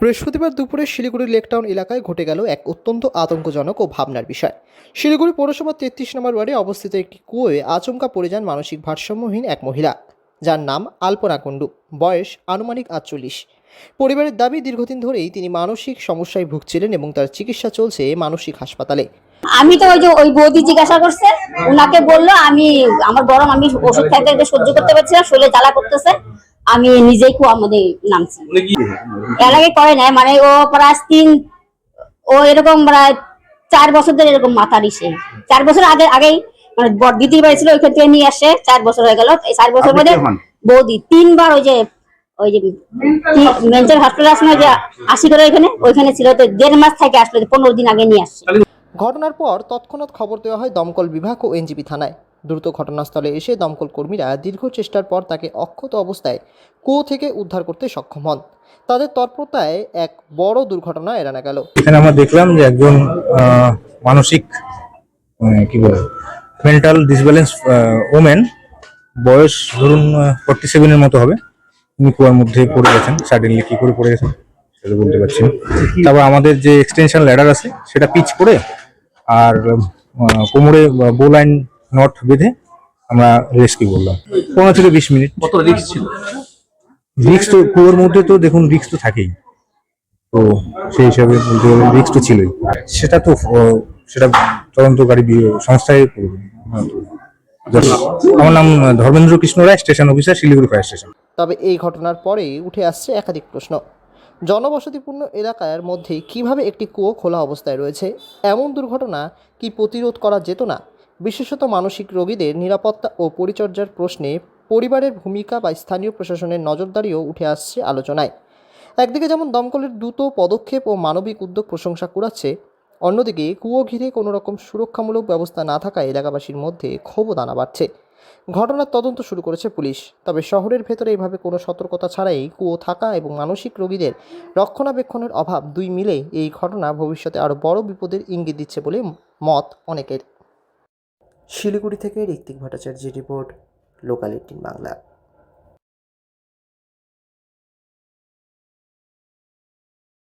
বৃহস্পতিবার দুপুরে শিলিগুড়ি লেকটাউন এলাকায় ঘটে গেল এক অত্যন্ত আতঙ্কজনক ও ভাবনার বিষয়। শিলিগুড়ি পৌরসভার তেত্রিশ নম্বর ওয়ার্ডে অবস্থিত একটি কুয়োয় আচমকা পড়ে যান মানসিক ভারসাম্যহীন এক মহিলা। যার নাম আলপনা কুণ্ডু। বয়স আনুমানিক আটচল্লিশ। পরিবারের দাবি, দীর্ঘদিন ধরেই তিনি মানসিক সমস্যায় ভুগছিলেন এবং তার চিকিৎসা চলছে মানসিক হাসপাতালে। আমি তো ওই যে, ওই বৌদি জিজ্ঞাসা করছে। উনাকে বলল, আমি, আমার গরম, আমি ওষুধ খাইতে সহ্য করতে পারছি না, শরীরে জ্বালা করতেছে। আমি নিজেই কুয়ার মধ্যে নামছি। এর আগে করে নাই মানে ও প্রায় তিন ও এরকম প্রায় চার বছর ধরে এরকম মাথার ইসে চার বছর আগে আগেই মানে দিদির বাড়ি ছিল ওইখান থেকে নিয়ে আসে চার বছর হয়ে গেল। এই চার বছর মধ্যে বৌদি তিনবার ওই যে ওই যে মেন্টাল হসপিটাল আসলে যে আসি করে ওইখানে ওইখানে ছিল তো দেড় মাস থেকে আসলো পনেরো দিন আগে নিয়ে আসছে ঘটনার পর তৎক্ষণাৎ খবর দেওয়া হয় দমকল বিভাগ ও এনজিপি থানায়। দ্রুত ঘটনাস্থলে এসে দমকল কর্মীরা দীর্ঘ চেষ্টার পর তাকে অক্ষত অবস্থায় কুয়ো থেকে উদ্ধার করতে সক্ষম হন। তাদের তৎপরতায় এক বড় দুর্ঘটনা এড়ানো গেল। এখানে আমরা দেখলাম যে একজন মানসিক আহ, কি বলে মেন্টাল ডিসব্যালেন্স ওমেন বয়স ধরুন ফর্টি সেভেনের মতো হবে। উনি কুয়ার মধ্যে পড়ে গেছেন সাডেনলি কি করে পড়ে গেছেন সেটা বলতে পারছি তারপর আমাদের যে এক্সটেনশন ল্যাডার আছে সেটা পিচ করে আর কোমরে বো লাইন নট বেঁধে আমরা রেস্কিউ করলাম। পনেরো থেকে বিশ মিনিট। কত রিস্ক ছিল? রিক্স তো কুয়োর মধ্যে তো দেখুন রিক্স তো থাকেই। তো সেই হিসাবে বলতে রিক্স তো ছিলই। সেটা তো সেটা তদন্তকারী বি- সংস্থায় করবে। আমার নাম Dharmendra Krishna Roy station officer Siliguri fire station তবে এই ঘটনার পরেই উঠে আসছে একাধিক প্রশ্ন। জনবসতিপূর্ণ এলাকার মধ্যে কীভাবে একটি কুয়ো খোলা অবস্থায় রয়েছে? এমন দুর্ঘটনা কি প্রতিরোধ করা যেত না? বিশেষত মানসিক রোগীদের নিরাপত্তা ও পরিচর্যার প্রশ্নে পরিবারের ভূমিকা বা স্থানীয় প্রশাসনের নজরদারিও উঠে আসছে আলোচনায়। একদিকে যেমন দমকলের দ্রুত পদক্ষেপ ও মানবিক উদ্যোগ প্রশংসা কুড়াচ্ছে, অন্যদিকে কুয়ো ঘিরে কোনো রকম সুরক্ষামূলক ব্যবস্থা না থাকায় এলাকাবাসীর মধ্যে ক্ষোভ দানা বাড়ছে। ঘটনার তদন্ত শুরু করেছে পুলিশ, তবে শহরের ভেতরে এভাবে কোনো সতর্কতা ছাড়াই কুয়ো থাকা এবং মানসিক রোগীদের রক্ষণাবেক্ষণের অভাব দুই মিলে এই ঘটনা ভবিষ্যতে আরও বড় বিপদের ইঙ্গিত দিচ্ছে বলে মত অনেকের। শিলিগুড়ি থেকে ঋত্বিক ভট্টাচার্যের রিপোর্ট লোকাল এইটিন বাংলা।